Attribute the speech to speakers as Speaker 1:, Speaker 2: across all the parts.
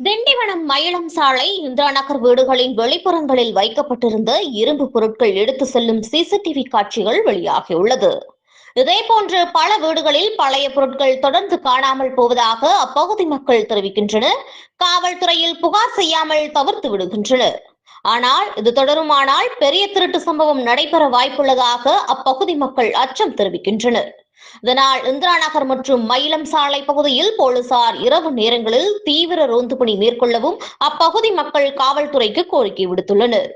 Speaker 1: திண்டிவனம் மயிலம் சாலை இந்திரா நகர் வீடுகளின் வெளிப்புறங்களில் வைக்கப்பட்டிருந்த இரும்பு பொருட்கள் எடுத்து செல்லும் சிசிடிவி காட்சிகள் வெளியாகியுள்ளது. இதேபோன்று பல வீடுகளில் பழைய பொருட்கள் தொடர்ந்து காணாமல் போவதாக அப்பகுதி மக்கள் தெரிவிக்கின்றனர். காவல்துறையில் புகார் செய்யாமல் தவிர்த்து விடுகின்றனர். ஆனால் இது தொடருமானால் பெரிய திருட்டு சம்பவம் நடைபெற வாய்ப்புள்ளதாக அப்பகுதி மக்கள் அச்சம் தெரிவிக்கின்றனர். இதனால் இந்திரா நகர் மற்றும் மயிலம் சாலை பகுதியில் போலீசார் இரவு நேரங்களில் தீவிர ரோந்து பணி மேற்கொள்ளவும் அப்பகுதி மக்கள் காவல்துறைக்கு கோரிக்கை விடுத்துள்ளனர்.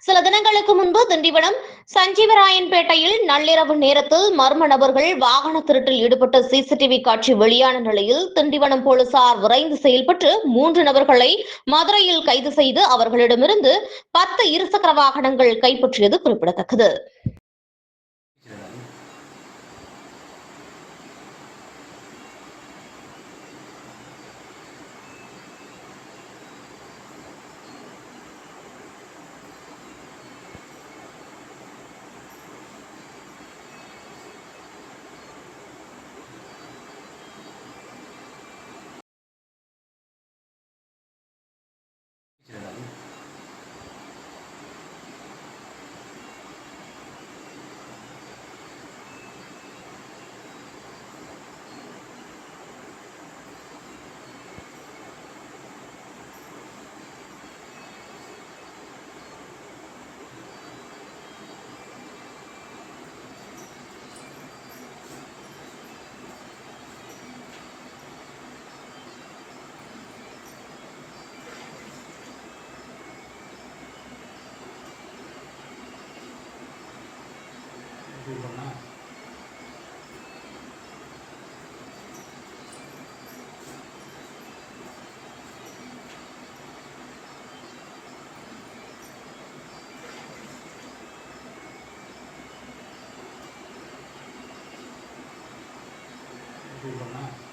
Speaker 1: சில தினங்களுக்கு முன்பு திண்டிவனம் சஞ்சீவராயன்பேட்டையில் நள்ளிரவு நேரத்தில் மர்ம நபர்கள் வாகன திருட்டில் ஈடுபட்ட சிசிடிவி காட்சி வெளியான நிலையில் திண்டிவனம் போலீசார் விரைந்து செயல்பட்டு மூன்று நபர்களை மதுரையில் கைது செய்து அவர்களிடமிருந்து பத்து இருசக்கர வாகனங்கள் கைப்பற்றியது குறிப்பிடத்தக்கது.
Speaker 2: คือวันหน้าคือวันหน้า